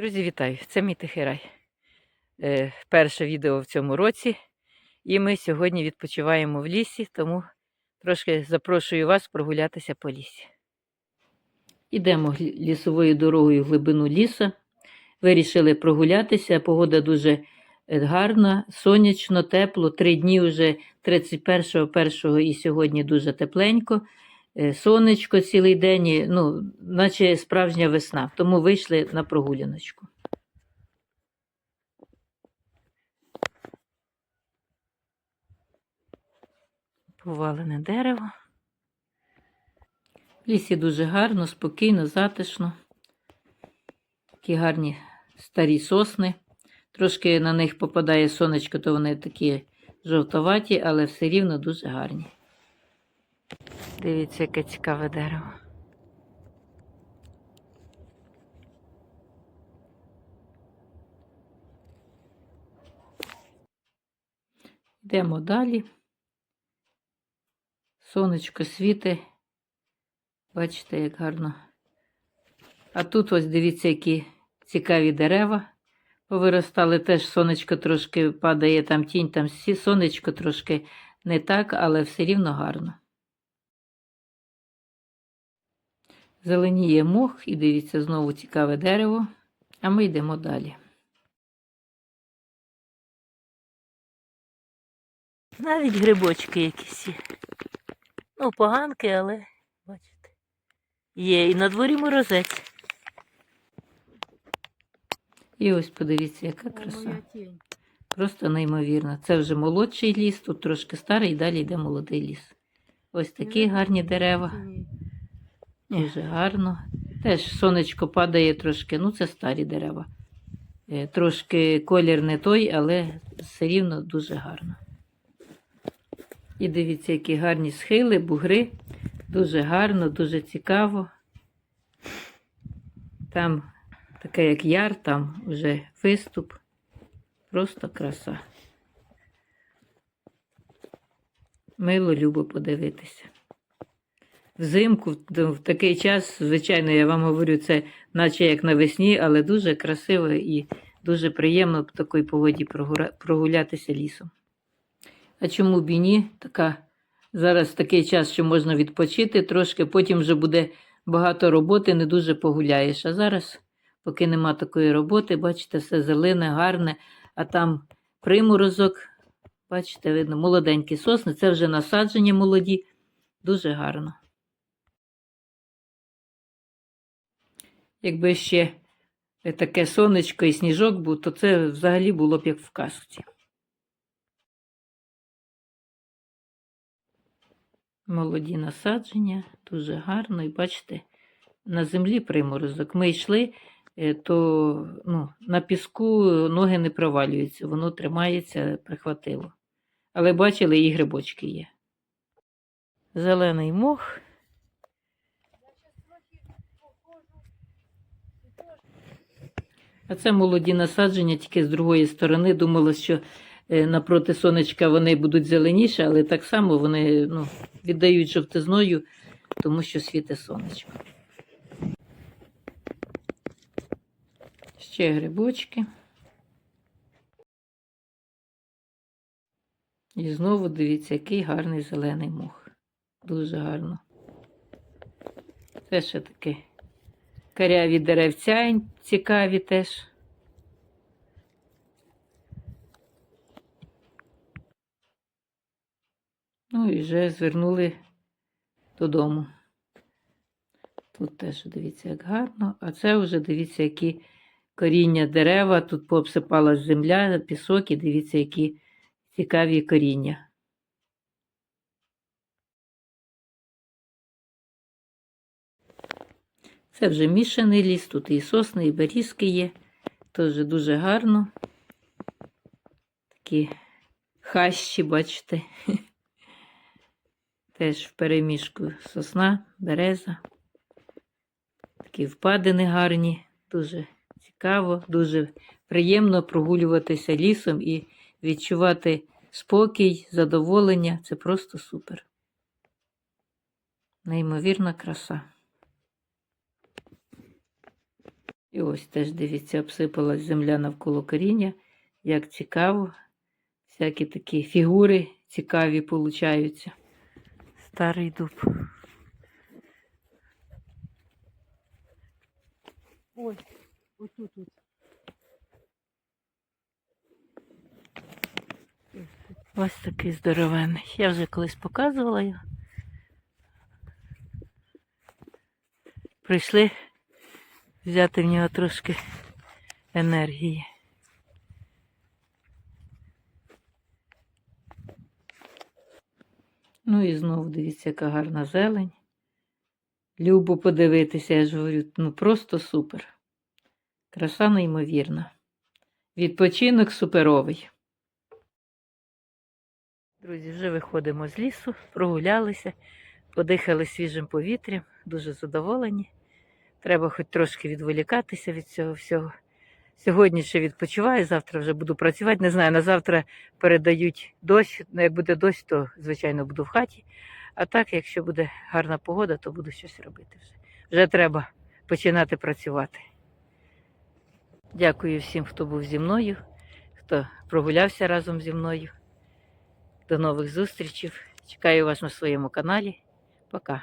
Друзі, вітаю! Це мій тихий рай. Е, перше відео в цьому році. І ми сьогодні відпочиваємо в лісі, тому трошки запрошую вас прогулятися по лісі. Ідемо лісовою дорогою в глибину лісу. Вирішили прогулятися. Погода дуже е, гарна, сонячно, тепло. Три дні вже 31-го, 1-го і сьогодні дуже тепленько. Е, Сонечко цілий день, ну, наче справжня весна. Тому вийшли на прогуляночку. Повалене дерево. Лісі дуже гарно, спокійно, затишно. Такі гарні старі сосни. Трошки на них попадає сонечко, то вони такі жовтоваті, але все рівно дуже гарні. Дивіться, яке цікаве дерево. Йдемо далі. Сонечко світе. Бачите, як гарно. А тут ось дивіться, які цікаві дерева. Повиростали теж сонечко трошки падає, там тінь, там сонечко трошки не так, але все рівно гарно. Зеленіє мох і дивіться, знову цікаве дерево. А ми йдемо далі. Навіть грибочки якісь є. Ну, поганки, але бачите. Є і на дворі морозець. І ось подивіться, яка краса. Просто неймовірно. Це вже молодший ліс, тут трошки старий, і далі йде молодий ліс. Ось такі гарні дерева. Дуже гарно. Теж сонечко падає трошки, ну це старі дерева. Е, Трошки колір не той, але все рівно дуже гарно. І дивіться, які гарні схили, бугри. Дуже гарно, дуже цікаво. Там таке, як яр, там вже виступ. Просто краса. Мило любо подивитися. Взимку, в- такий час, звичайно, я вам говорю, це наче як навесні, але дуже красиво і дуже приємно в такій погоді прогулятися лісом. А чому б і ні? Така, зараз такий час, що можна відпочити трошки, потім вже буде багато роботи, не дуже погуляєш. А зараз, поки нема такої роботи, бачите, все зелене, гарне, а там приморозок, бачите, видно, молоденькі сосни, це вже насаджені молоді, дуже гарно. Якби ще таке сонечко і сніжок був, то це взагалі було б як в казці. Молоді насадження, дуже гарно. І бачите, на землі приморозок. Ми йшли, е, то ну, на піску ноги не провалюються, воно тримається, прихватило. Але бачили, і грибочки є. Зелений мох. А це молоді насадження тільки з другої сторони. Думала, що е, напроти сонечка вони будуть зеленіші, але так само вони ну, віддають жовтизною, тому що світе сонечко. Ще грибочки. І знову дивіться, який гарний зелений мох. Дуже гарно. Це ще таке каряві деревця цікаві теж. Ну і вже звернули додому. Тут теж дивіться, як гарно, а це вже дивіться, які коріння дерева. Тут пообсипалась земля, пісок, і дивіться, які цікаві коріння. Це вже мішаний ліс, тут і сосни, і берізки є. Теж дуже гарно. Такі хащі, бачите. Теж в переміжку сосна, береза. Такі впадини гарні, дуже цікаво, дуже приємно прогулюватися лісом і відчувати спокій, задоволення. Це просто супер. Неймовірна краса. І ось теж дивіться, обсипалась земля навколо коріння. Як цікаво. Всякі такі фігури цікаві получаються. Старий дуб. Ой, отут. -от. Ось такий здоровенний. Я вже колись показувала його. Прийшли взяти в нього трошки енергії. Ну і знову дивіться, яка гарна зелень. Любо подивитися, я ж говорю, ну просто супер. Краса неймовірна. Відпочинок суперовий. Друзі, вже виходимо з лісу, прогулялися, подихали свіжим повітрям, дуже задоволені. Треба хоч трошки відволікатися від цього всього. Сьогодні ще відпочиваю, завтра вже буду працювати. Не знаю, на завтра передають дощ. Ну, як буде дощ, то звичайно буду в хаті. А так, якщо буде гарна погода, то буду щось робити вже. Вже треба починати працювати. Дякую всім, хто був зі мною, хто прогулявся разом зі мною. До нових зустрічей. Чекаю вас на своєму каналі. Пока.